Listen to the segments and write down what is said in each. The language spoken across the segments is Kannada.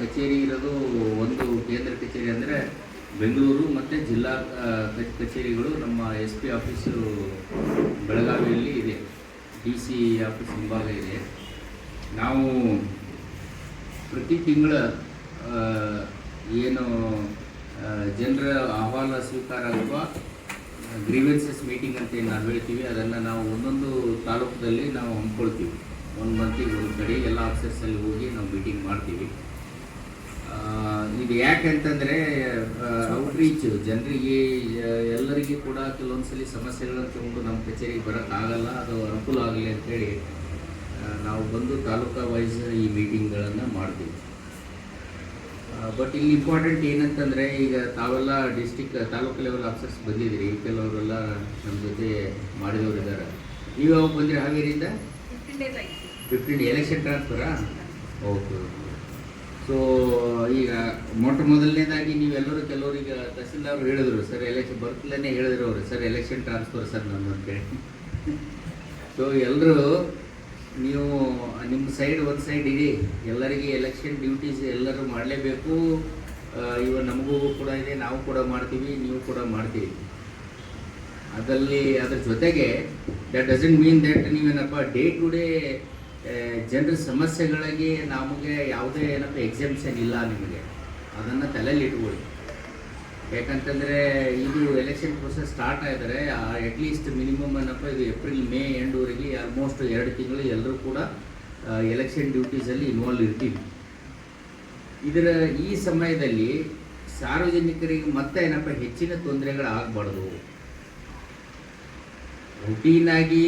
ಕಚೇರಿ ಇರೋದು ಒಂದು ಕೇಂದ್ರ ಕಚೇರಿ ಅಂದರೆ ಬೆಂಗಳೂರು ಮತ್ತು ಜಿಲ್ಲಾ ಕಚೇರಿಗಳು ನಮ್ಮ ಎಸ್ ಪಿ ಆಫೀಸು ಬೆಳಗಾವಿಯಲ್ಲಿ ಇದೆ. ಡಿ ಸಿ ಆಫೀಸ್ ಹಿಂಭಾಗ ಇದೆ. ನಾವು ಪ್ರತಿ ತಿಂಗಳ ಏನು ಜನರ ಅಹವಾಲ ಸ್ವೀಕಾರ ಅಥವಾ ಗ್ರೀವೆನ್ಸಸ್ ಮೀಟಿಂಗ್ ಅಂತ ಏನು ನಾವು ಹೇಳ್ತೀವಿ. ಅದನ್ನು ನಾವು ಒಂದೊಂದು ತಾಲೂಕದಲ್ಲಿ ನಾವು ಹಮ್ಮಿಕೊಳ್ತೀವಿ. ಒಂದು ಮಂತಿಗೆ ಒಂದು ಕಡೆ ಎಲ್ಲ ಆಫೀಸರ್ಸಲ್ಲಿ ಹೋಗಿ ನಾವು ಮೀಟಿಂಗ್ ಮಾಡ್ತೀವಿ. ಇದು ಯಾಕಂತಂದರೆ ಔಟ್ರೀಚ್ ಜನರಿಗೆ ಎಲ್ಲರಿಗೂ ಕೂಡ ಕೆಲವೊಂದ್ಸಲಿ ಸಮಸ್ಯೆಗಳನ್ನು ತಗೊಂಡು ನಮ್ಮ ಕಚೇರಿಗೆ ಬರೋಕ್ಕಾಗಲ್ಲ ಅದು ಅನುಕೂಲ ಆಗಲಿ ಅಂತೇಳಿ ಹೇಳಿ ನಾವು ಬಂದು ತಾಲೂಕಾ ವೈಸ್ ಈ ಮೀಟಿಂಗ್ಗಳನ್ನು ಮಾಡ್ತೀವಿ. ಬಟ್ ಇಲ್ಲಿ ಇಂಪಾರ್ಟೆಂಟ್ ಏನಂತಂದರೆ ಈಗ ತಾವೆಲ್ಲ ಡಿಸ್ಟಿಕ್ ತಾಲೂಕು ಲೆವೆಲ್ ಆಫೀಸರ್ಸ್ ಬಂದಿದ್ದೀರಿ. ಕೆಲವರೆಲ್ಲ ನಮ್ಮ ಜೊತೆ ಮಾಡಿದವರು ಇದ್ದಾರೆ. ನೀವು ಯಾವಾಗ ಬಂದಿರಿ ಹಾವೇರಿಯಿಂದ? ಫಿಫ್ಟೀನ್ ಎಲೆಕ್ಷನ್ ಟ್ರಾನ್ಸ್ಫರಾ ಓಕೆ ಸೊ ಈಗ ಮೊಟ್ಟ ಮೊದಲನೇದಾಗಿ ನೀವೆಲ್ಲರೂ ಕೆಲವರಿಗೆ ತಹಸೀಲ್ದಾರ್ ಹೇಳಿದ್ರು, ಸರ್ ಎಲೆಕ್ಷನ್ ಬರ್ತಲೇ ಹೇಳಿದ್ರು ಅವರು ಸರ್ ಎಲೆಕ್ಷನ್ ಟ್ರಾನ್ಸ್ಫರ್ ಸರ್ ನಮ್ಮ ಅಂತೇಳಿ ಸೊ ಎಲ್ಲರೂ ನೀವು ನಿಮ್ಮ ಸೈಡ್ ಒಂದು ಸೈಡ್ ಇದೆ ಎಲ್ಲರಿಗೆ ಎಲೆಕ್ಷನ್ ಡ್ಯೂಟೀಸ್ ಎಲ್ಲರೂ ಮಾಡಲೇಬೇಕು. ಇವ ನಮಗೂ ಕೂಡ ಇದೆ, ನಾವು ಕೂಡ ಮಾಡ್ತೀವಿ, ನೀವು ಕೂಡ ಮಾಡ್ತೀವಿ ಅದರಲ್ಲಿ, ಅದ್ರ ಜೊತೆಗೆ ದಟ್ ಡಸಂಟ್ ಮೀನ್ ದಟ್ ನೀವೇನಪ್ಪ ಡೇ ಟು ಡೇ ಜನರ ಸಮಸ್ಯೆಗಳಿಗೆ ನಮಗೆ ಯಾವುದೇ ಏನಪ್ಪ ಎಕ್ಸಾಮ್ಷನ್ ಇಲ್ಲ ನಿಮಗೆ. ಅದನ್ನು ತಲೆಯಲ್ಲಿ ಇಟ್ಕೊಳ್ಳಿ. ಯಾಕಂತಂದರೆ ಇದು ಎಲೆಕ್ಷನ್ ಪ್ರೊಸೆಸ್ ಸ್ಟಾರ್ಟ್ ಆಗಿದರೆ ಅಟ್ಲೀಸ್ಟ್ ಮಿನಿಮಮ್ ಏನಪ್ಪ, ಇದು ಏಪ್ರಿಲ್ ಮೇ ಎಂಡ್ವರೆಗೆ ಆಲ್ಮೋಸ್ಟ್ ಎರಡು ತಿಂಗಳು ಎಲ್ಲರೂ ಕೂಡ ಎಲೆಕ್ಷನ್ ಡ್ಯೂಟೀಸಲ್ಲಿ ಇನ್ವಾಲ್ವ್ ಇರ್ತೀವಿ. ಇದರ ಈ ಸಮಯದಲ್ಲಿ ಸಾರ್ವಜನಿಕರಿಗೆ ಮತ್ತೆ ಏನಪ್ಪ, ಹೆಚ್ಚಿನ ತೊಂದರೆಗಳಾಗಬಾರ್ದು. ರುಟೀನಾಗಿ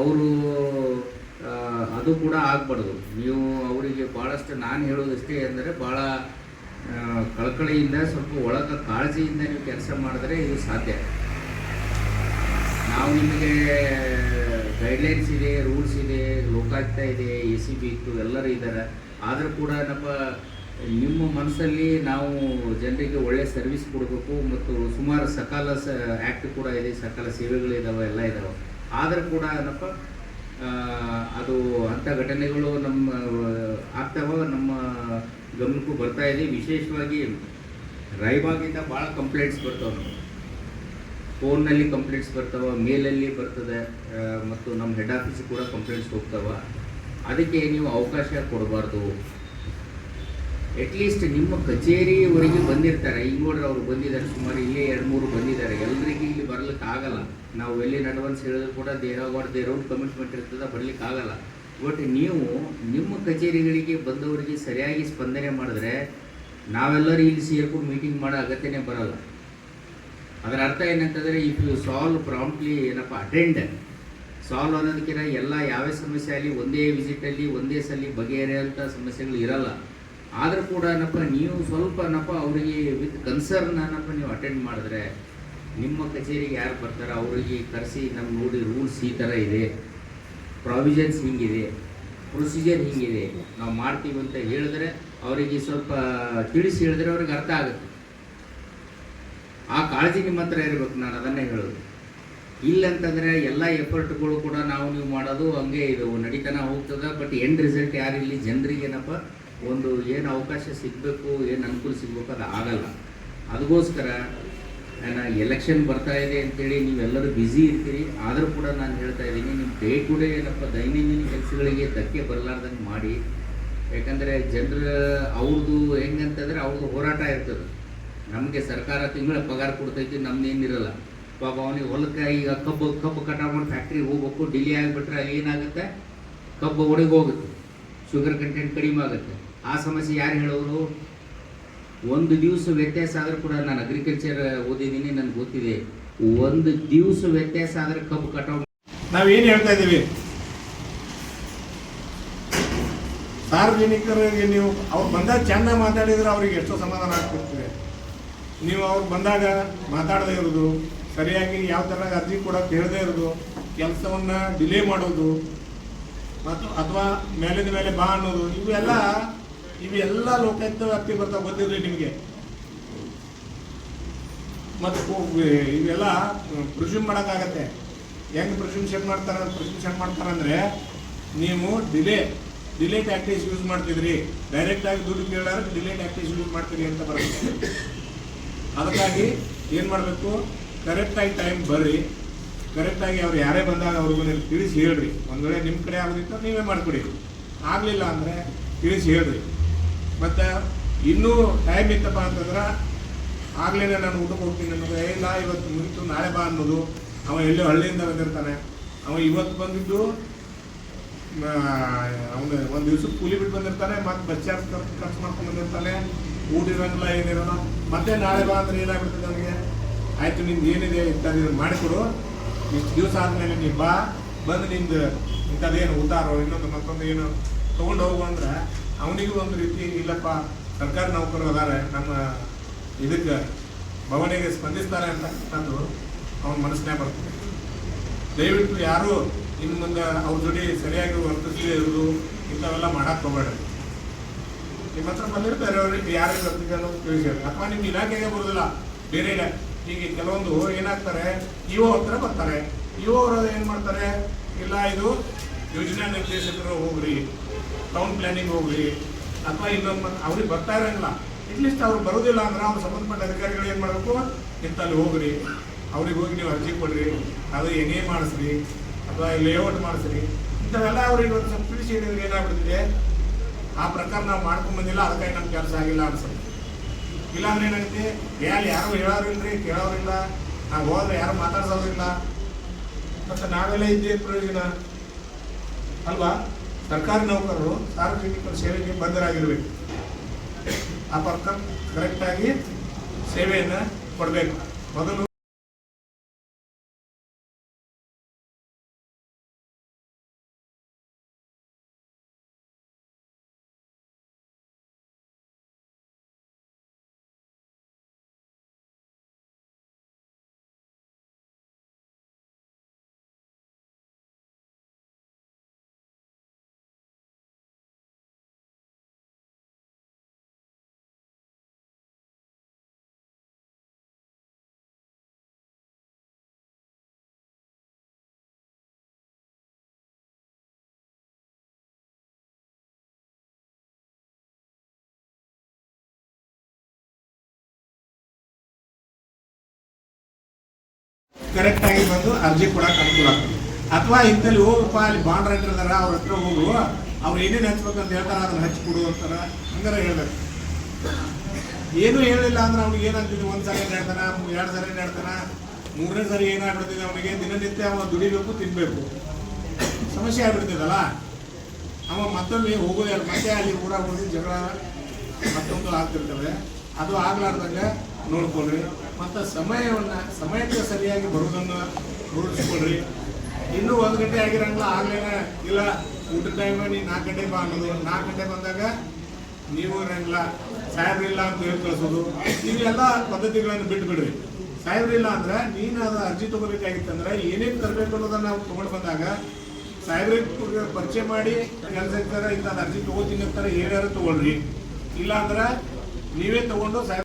ಅವರು ಅದು ಕೂಡ ಆಗಬಾರ್ದು. ನೀವು ಅವರಿಗೆ ಭಾಳಷ್ಟು ನಾನು ಹೇಳೋದಷ್ಟೇ ಅಂದರೆ ಭಾಳ ಕಳಕಳಿಯಿಂದ ಸ್ವಲ್ಪ ಒಳಗೆ ಕಾಳಜಿಯಿಂದ ನೀವು ಕೆಲಸ ಮಾಡಿದ್ರೆ ಇದು ಸಾಧ್ಯ. ನಾವು ನಿಮಗೆ ಗೈಡ್ಲೈನ್ಸ್ ಇದೆ ರೂಲ್ಸ್ ಇದೆ, ಲೋಕಾಯುಕ್ತ ಇದೆ ಎ ಸಿ ಬಿ ಇತ್ತು, ಎಲ್ಲರೂ ಇದ್ದಾರೆ. ಆದರೂ ಕೂಡ ನಮ್ಮ ನಿಮ್ಮ ಮನಸ್ಸಲ್ಲಿ ನಾವು ಜನರಿಗೆ ಒಳ್ಳೆ ಸರ್ವಿಸ್ ಕೊಡಬೇಕು ಮತ್ತು ಸುಮಾರು ಸಕಾಲ ಸ ಆ್ಯಕ್ಟ್ ಕೂಡ ಇದೆ, ಸಕಾಲ ಸೇವೆಗಳಿದಾವೆ ಎಲ್ಲ ಇದ್ದಾವೆ ಆದರೂ ಕೂಡ ಏನಪ್ಪ ಅದು ಅಂಥ ಘಟನೆಗಳು ನಮ್ಮ, ಆಗ್ತಾವ, ನಮ್ಮ ಗಮನಕ್ಕೂ ಬರ್ತಾ ಇದೆ. ವಿಶೇಷವಾಗಿ ರಾಯಬಾಗಿಂದ ಭಾಳ ಕಂಪ್ಲೇಂಟ್ಸ್ ಬರ್ತಾವೆ ನಮ್ಗೆ. ಫೋನ್ನಲ್ಲಿ ಕಂಪ್ಲೇಂಟ್ಸ್ ಬರ್ತಾವ ಮೇಲಲ್ಲಿ ಬರ್ತದೆ ಮತ್ತು ನಮ್ಮ ಹೆಡ್ ಆಫೀಸ್ ಕೂಡ ಕಂಪ್ಲೇಂಟ್ಸ್ ಹೋಗ್ತಾವ. ಅದಕ್ಕೆ ನೀವು ಅವಕಾಶ ಕೊಡಬಾರ್ದು. ಅಟ್ಲೀಸ್ಟ್ ನಿಮ್ಮ ಕಚೇರಿವರೆಗೆ ಬಂದಿರ್ತಾರೆ. ಈಗ ನೋಡ್ರಿ ಅವ್ರು ಬಂದಿದ್ದಾರೆ. ಸುಮಾರು ಇಲ್ಲೇ ಎರಡು ಮೂರು ಬಂದಿದ್ದಾರೆ. ಎಲ್ರಿಗೂ ಇಲ್ಲಿ ಬರ್ಲಿಕ್ಕೆ ಆಗಲ್ಲ. ನಾವು ಎಲ್ಲಿ ಅಡ್ವಾನ್ಸ್ ಹೇಳಿದ್ರು ಕೂಡ ದೇರ್ ದೇರೌಂಡ್ ಕಮಿಟ್ಮೆಂಟ್ ಇರ್ತದೆ, ಬರ್ಲಿಕ್ಕೆ ಆಗಲ್ಲ. ಬಟ್ ನೀವು ನಿಮ್ಮ ಕಚೇರಿಗಳಿಗೆ ಬಂದವರಿಗೆ ಸರಿಯಾಗಿ ಸ್ಪಂದನೆ ಮಾಡಿದ್ರೆ ನಾವೆಲ್ಲರೂ ಇಲ್ಲಿ ಸೇರ್ಕೊಂಡು ಮೀಟಿಂಗ್ ಮಾಡೋ ಅಗತ್ಯನೇ ಬರಲ್ಲ. ಅದರ ಅರ್ಥ ಏನಂತಂದರೆ ಇಫ್ ಯು ಸಾಲ್ವ್ ಪ್ರಾಂಪ್ಟ್ಲಿ ಏನಪ್ಪ ಅಟೆಂಡ್ ಸಾಲ್ವ್ ಅನ್ನೋದಕ್ಕಿಂತ ಎಲ್ಲ ಯಾವ ಸಮಸ್ಯೆ ಆಗಲಿ, ಒಂದೇ ವಿಸಿಟಲ್ಲಿ ಒಂದೇ ಸಲ ಬಗೆಹರಿಯೋಂಥ ಸಮಸ್ಯೆಗಳು ಇರಲ್ಲ. ಆದರೂ ಕೂಡ ಏನಪ್ಪ, ನೀವು ಸ್ವಲ್ಪ ಏನಪ್ಪ ಅವರಿಗೆ ವಿತ್ ಕನ್ಸರ್ನ್ ಏನಪ್ಪ ನೀವು ಅಟೆಂಡ್ ಮಾಡಿದ್ರೆ ನಿಮ್ಮ ಕಚೇರಿಗೆ ಯಾರು ಬರ್ತಾರೆ ಅವರಿಗೆ ಕರೆಸಿ ನಮ್ಮ ನೋಡಿ ರೂಲ್ಸ್ ಈ ಥರ ಇದೆ ಪ್ರಾವಿಷನ್ಸ್ ಹಿಂಗಿದೆ ಪ್ರೊಸೀಜರ್ ಹಿಂಗಿದೆ, ನಾವು ಮಾಡ್ತೀವಿ ಅಂತ ಹೇಳಿದ್ರೆ ಅವರಿಗೆ ಸ್ವಲ್ಪ ತಿಳಿಸಿ ಹೇಳಿದ್ರೆ ಅವ್ರಿಗೆ ಅರ್ಥ ಆಗುತ್ತೆ. ಆ ಕಾಳಜಿ ನಿಮ್ಮ ಹತ್ರ ಇರಬೇಕು, ನಾನು ಅದನ್ನೇ ಹೇಳೋದು. ಇಲ್ಲಂತಂದರೆ ಎಲ್ಲ ಎಫರ್ಟ್ಗಳು ಕೂಡ ನಾವು ನೀವು ಮಾಡೋದು ಹಂಗೆ ಇದು ನಡೀತನ ಹೋಗ್ತದೆ ಬಟ್ ಎಂಡ್ ರಿಸಲ್ಟ್ ಯಾರಿಲ್ಲಿ? ಜನರಿಗೆ ಏನಪ್ಪ? ಒಂದು ಏನು ಅವಕಾಶ ಸಿಗಬೇಕು, ಏನು ಅನುಕೂಲ ಸಿಗಬೇಕು ಅದು ಆಗಲ್ಲ. ಅದಕ್ಕೋಸ್ಕರ ನಾನು ಎಲೆಕ್ಷನ್ ಬರ್ತಾ ಇದೆ ಅಂತೇಳಿ ನೀವೆಲ್ಲರೂ ಬ್ಯುಸಿ ಇರ್ತೀರಿ. ಆದರೂ ಕೂಡ ನಾನು ಹೇಳ್ತಾ ಇದ್ದೀನಿ ನಿಮ್ಮ ಡೇ ಟು ಡೇ ಏನಪ್ಪ ದೈನಂದಿನ ಕೆಲಸಗಳಿಗೆ ಧಕ್ಕೆ ಬರಲಾರ್ದಂಗೆ ಮಾಡಿ. ಯಾಕಂದರೆ ಜನರ ಅವ್ರದ್ದು ಹೆಂಗಂತಂದರೆ ಅವ್ರದ್ದು ಹೋರಾಟ ಇರ್ತದೆ. ನಮಗೆ ಸರ್ಕಾರ ತಿಂಗಳ ಪಗಾರ ಕೊಡ್ತೈತಿ, ನಮ್ದೇನಿರಲ್ಲ. ಪಾಪ ಅವನಿಗೆ ಹೊಲಕ್ಕೆ ಈಗ ಕಬ್ಬು ಕಬ್ಬು ಕಟಾವು ಮಾಡಿ ಫ್ಯಾಕ್ಟ್ರಿಗೆ ಹೋಗ್ಬೇಕು ಡಿಲೇ ಆಗಿಬಿಟ್ರೆ ಏನಾಗುತ್ತೆ? ಕಬ್ಬು ಒಣಗಿ ಹೋಗುತ್ತೆ ಶುಗರ್ ಕಂಟೆಂಟ್ ಕಡಿಮೆ ಆಗುತ್ತೆ. ಆ ಸಮಸ್ಯೆ ಯಾರು ಹೇಳೋರು? ಒಂದು ದಿವಸ ವ್ಯತ್ಯಾಸ ಆದರೂ ಕೂಡ ನಾನು ಅಗ್ರಿಕಲ್ಚರ್ ಓದಿದ್ದೀನಿ, ನನಗೆ ಗೊತ್ತಿದೆ. ಒಂದು ದಿವಸ ವ್ಯತ್ಯಾಸ ಆದರೆ ಕಬ್ಬು ಕಟಾವು ನಾವೇನು ಹೇಳ್ತಾ ಇದ್ದೀವಿ? ಸಾರ್ವಜನಿಕರಿಗೆ ನೀವು, ಅವ್ರು ಬಂದಾಗ ಚೆಂದ ಮಾತಾಡಿದ್ರೆ ಅವ್ರಿಗೆ ಎಷ್ಟೋ ಸಮಾಧಾನ ಆಗ್ತಿರ್ತದೆ. ನೀವು ಅವ್ರು ಬಂದಾಗ ಮಾತಾಡದೇ ಇರೋದು, ಸರಿಯಾಗಿ ಯಾವ ಥರ ಅರ್ಜಿ ಕೊಡೋಕ್ಕೆ ಹೇಳದೇ ಇರೋದು, ಕೆಲಸವನ್ನು ಡಿಲೇ ಮಾಡೋದು, ಮತ್ತು ಅಥವಾ ಮೇಲಿಂದ ಮೇಲೆ ಬಾ ಅನ್ನೋದು, ಇವೆಲ್ಲ ಇವೆಲ್ಲ ಲೋಕಾಯುಕ್ತ ವ್ಯಾಪ್ತಿ ಬರ್ತಾ ಗೊತ್ತಿರಲಿ ನಿಮಗೆ. ಮತ್ತು ಇವೆಲ್ಲ ಪ್ರಿಸ್ಯೂಮ್ ಮಾಡೋಕ್ಕಾಗತ್ತೆ. ಹೆಂಗೆ ಪ್ರಿಸ್ಯೂಮ್ಷನ್ ಮಾಡ್ತಾರೆ ಪ್ರಿಸ್ಯೂಮ್ಷನ್ ಮಾಡ್ತಾರೆ ಮಾಡ್ತಾರಂದ್ರೆ ನೀವು ಡಿಲೇ ಡಿಲೇ ಟ್ಯಾಕ್ಟಿಸ್ ಯೂಸ್ ಮಾಡ್ತಿದ್ರಿ. ಡೈರೆಕ್ಟ್ ಆಗಿ ದುಡ್ಡು ಕೇಳಾರ ಡಿಲೇ ಟ್ಯಾಕ್ಟಿಸ್ ಯೂಸ್ ಮಾಡ್ತೀರಿ ಅಂತ ಬರುತ್ತೆ. ಅದಕ್ಕಾಗಿ ಏನು ಮಾಡಬೇಕು? ಕರೆಕ್ಟಾಗಿ ಟೈಮ್ ಬರ್ರಿ. ಕರೆಕ್ಟಾಗಿ ಅವ್ರು ಯಾರೇ ಬಂದಾಗ ಅವ್ರಿಗೂ ತಿಳಿಸಿ ಹೇಳ್ರಿ. ಒಂದು ವೇಳೆ ನಿಮ್ಮ ಕಡೆ ಆಗೋದಿತ್ತು, ನೀವೇ ಮಾಡಿಕೊಡಿ. ಆಗಲಿಲ್ಲ ಅಂದರೆ ತಿಳಿಸಿ ಹೇಳ್ರಿ. ಮತ್ತು ಇನ್ನೂ ಟೈಮ್ ಇತ್ತಪ್ಪ ಅಂತಂದ್ರೆ ಆಗ್ಲೇ ನಾನು ಊಟಕ್ಕೆ ಹೋಗ್ತೀನಿ ಅನ್ನೋದು "ಏ, ಇಲ್ಲ ಇವತ್ತು ಮುಗಿತು ನಾಳೆ ಬಾ ಅನ್ನೋದು. ಅವ ಎಲ್ಲೋ ಹಳ್ಳಿಯಿಂದ ಬಂದಿರ್ತಾನೆ. ಅವ ಇವತ್ತು ಬಂದಿದ್ದು ಅವನು ಒಂದು ದಿವ್ಸ ಕೂಲಿ ಬಿಟ್ಟು ಬಂದಿರ್ತಾನೆ ಮತ್ತೆ ಬಸ್ ಚಾರ್ಜ್ ಖರ್ಚು ಮಾಡ್ಕೊಂಡು ಬಂದಿರ್ತಾನೆ. ಊಟ ಇರೋಂಗಿಲ್ಲ ಏನಿರೋಣ ಮತ್ತೆ ನಾಳೆ ಬಾ ಅಂದ್ರೆ ಏನಾಗ್ಬಿಡ್ತದೆ ನನಗೆ? ಆಯ್ತು ನಿಮ್ದು ಏನಿದೆ ಇಂಥದ್ದು ಮಾಡಿಕೊಡು. ಇಷ್ಟು ದಿವಸ ಆದಮೇಲೆ ನೀವು ಬಾ. ಬಂದು ನಿಮ್ದು ಇಂಥದ್ದೇನು ಉತ್ತಾರೋ ಇನ್ನೊಂದು ಮತ್ತೊಂದು ಏನು ತೊಗೊಂಡು ಹೋಗು ಅಂದ್ರೆ ಅವನಿಗೂ ಒಂದು ರೀತಿ, ಇಲ್ಲಪ್ಪ, ಸರ್ಕಾರಿ ನೌಕರರು ಅದಾರೆ, ನಮ್ಮ ಇದಕ್ಕೆ ಭವನಿಗೆ ಸ್ಪಂದಿಸ್ತಾರೆ ಅಂತಕ್ಕಂಥದ್ದು ಅವನ ಮನಸ್ಸಿನಾಗ ಬರ್ತದೆ. ದಯವಿಟ್ಟು ಯಾರು ಇನ್ನು ಮುಂದೆ ಅವ್ರ ಜೊತೆ ಸರಿಯಾಗಿ ವರ್ತಿಸದೇ ಇರೋದು, ಇಂಥವೆಲ್ಲ ಮಾಡಕ್ಕೆ ಹೋಗಬೇಡ್ರಿ ನಿಮ್ಮ ಹತ್ರ ಬಂದಿರ್ತಾರೆ ಅವ್ರಿಗೆ ಯಾರಿಗೆ ಬರ್ತಿದೆ ಅನ್ನೋದು ತಿಳಿಸಿದ್ರೆ ಅಥವಾ ನಿಮ್ಮ ಇಲಾಖೆಗೆ ಬರೋದಿಲ್ಲ. ಬೇರೆ ಇಲ್ಲ. ಹೀಗೆ ಕೆಲವೊಂದು ಏನಾಗ್ತಾರೆ, ಇಒ ಹತ್ರ ಬರ್ತಾರೆ. ಇಒ ಅವರು ಏನು ಮಾಡ್ತಾರೆ, ಇಲ್ಲ, ಇದು ಯೋಜನಾ ನಿರ್ದೇಶಕರು ಹೋಗ್ರಿ. ಟೌನ್ ಪ್ಲಾನಿಂಗ್ ಹೋಗ್ರಿ ಅಥವಾ ಇನ್ನೊಂದು ಅವ್ರಿಗೆ ಬರ್ತಾ ಇರಂಗಿಲ್ಲ. ಅಟ್ಲೀಸ್ಟ್ ಅವ್ರು ಬರೋದಿಲ್ಲ ಅಂದ್ರೆ ಅವ್ರು ಸಂಬಂಧಪಟ್ಟ ಅಧಿಕಾರಿಗಳು ಏನು ಮಾಡಬೇಕು? ಇಂತಲ್ಲಿ ಹೋಗ್ರಿ. ಅವ್ರಿಗೆ ಹೋಗಿ ನೀವು ಅರ್ಜಿ ಕೊಡ್ರಿ. ಅದು ಏನೇ ಮಾಡಿಸ್ರಿ. ಅಥವಾ ಲೇಔಟ್ ಮಾಡಿಸ್ರಿ. ಇಂಥವೆಲ್ಲ ಅವ್ರಿಗೆ ಒಂದು ಸ್ವಲ್ಪ ತಿಳಿಸಿ ಹೇಳಿದ್ರೆ ಏನಾಗ್ಬಿಡ್ತಿದೆ? ಆ ಪ್ರಕಾರ ನಾವು ಮಾಡ್ಕೊಂಡ್ ಬಂದಿಲ್ಲ, ಅದಕ್ಕಾಗಿ ನಮ್ಮ ಕೆಲಸ ಆಗಿಲ್ಲ ಅನ್ಸುತ್ತೆ. ಇಲ್ಲಾಂದ್ರೆ ಏನಾಗುತ್ತೆ? ಅಲ್ಲಿ ಯಾರು ಹೇಳೋರಿಲ್ರಿ ಕೇಳೋರಿಲ್ಲ. ನಾವು ಹೋದ್ರೆ ಯಾರು ಮಾತಾಡ್ಸೋರಿಲ್ಲ ಮತ್ತೆ ನಾವೆಲ್ಲ ಇದ್ದೇ ಪ್ರಯೋಜನ. ಅಲ್ವಾ? ಸರ್ಕಾರಿ ನೌಕರರು ಸಾರ್ವಜನಿಕರ ಸೇವೆಗೆ ಬದ್ಧರಾಗಿರಬೇಕು. ಆ ಪಕ್ಕ ಕರೆಕ್ಟಾಗಿ ಸೇವೆಯನ್ನು ಕೊಡಬೇಕು. ಮೊದಲು ಕರೆಕ್ಟ್ ಆಗಿ ಬಂದು ಅರ್ಜಿ ಕೊಡಕ್ಕೆ ಅನುಕೂಲ ಆಗ್ತದೆ. ಅಥವಾ ಇಂಥಲ್ಲಿ ಹೋಗಪ್ಪ ಅಲ್ಲಿ ಬಾಂಡ್ ರೈಟರ್ ಅದಾರ ಅವ್ರ ಹತ್ರ ಹೋಗು ಅವ್ರು ಏನೇನು ಹಚ್ಬೇಕಂತ ಹೇಳ್ತಾರ, ಅದನ್ನ ಹಚ್ಚಿ ಕೊಡು ಅಂತಾರ. ಹಂಗಾರ ಹೇಳ್ಬೇಕು. ಏನು ಹೇಳಿಲ್ಲ ಅಂದ್ರೆ ಅವ್ನಿಗೆ ಏನಾಗ್ತಿದೆ? ಒಂದು ಸಾರಿ ಹೇಳ್ತಾನ, ಎರಡು ಸಾರಿ ಹೇಳ್ತಾನ? ಮೂರನೇ ಸರಿ ಏನಾಗ್ಬಿಡ್ತಿದೆ ಅವನಿಗೆ? ದಿನನಿತ್ಯ ಅವ ದುಡಿಬೇಕು, ತಿನ್ಬೇಕು. ಸಮಸ್ಯೆ ಆಗ್ಬಿಡ್ತಿದಲ್ಲ? ಅವ ಮತ್ತೊಮ್ಮೆ ಹೋಗೋದೇ ಮತ್ತೆ ಅಲ್ಲಿ ಊರಾಗ ಹೋಗಿ ಜಗಳ, ಮತ್ತೊಂದು ಆಗ್ತಿರ್ತವೆ. ಅದು ಆಗ್ಲಾರ್ದಂಗೆ ನೋಡ್ಕೊಳ್ರಿ. ಮತ್ತು ಸಮಯವನ್ನು, ಸಮಯಕ್ಕೆ ಸರಿಯಾಗಿ ಬರೋದನ್ನು ರೂಢಿಸ್ಕೊಳ್ರಿ. ಇನ್ನೂ ಒಂದು ಗಂಟೆ ಆಗಿರಂಗಿಲ್ಲ, ಆಗ್ಲೇನ ಇಲ್ಲ. ಊಟ ಟೈಮ್ ನೀವು ನಾಲ್ಕು ಗಂಟೆ ಬಾ ಅನ್ನೋದು. ನಾಲ್ಕು ಗಂಟೆ ಬಂದಾಗ ನೀವು ಇರಂಗಿಲ್ಲ ಸಾಹೇಬ್ರಿಲ್ಲ ಅಂತ ಹೇಳಿ ಕಳಿಸೋದು. ಇವೆಲ್ಲ ಪದ್ಧತಿಗಳನ್ನು ಬಿಟ್ಟು ಬಿಡ್ರಿ ಸಾಹೇಬ್ರಿಲ್ಲ ಅಂದ್ರೆ ನೀನು ಅದು ಅರ್ಜಿ ತೊಗೋಬೇಕಾಗಿತ್ತಂದ್ರೆ ಏನೇನು ತರಬೇಕು ಅನ್ನೋದನ್ನ ನಾವು ತೊಗೊಂಡು ಬಂದಾಗ ಸಾಹೇಬ್ರಿಗೆ ಪರಿಚಯ ಮಾಡಿ ಕೆಲಸ ಇರ್ತಾರೆ ಇಂಥ ಅರ್ಜಿ ತಗೋತೀನಿ ಅಂತಾರೆ ಏನಾರು ತಗೊಳ್ರಿ. ಇಲ್ಲ ಅಂದ್ರೆ ನೀವೇ ತಗೊಂಡು ಸಾಹೇಬ್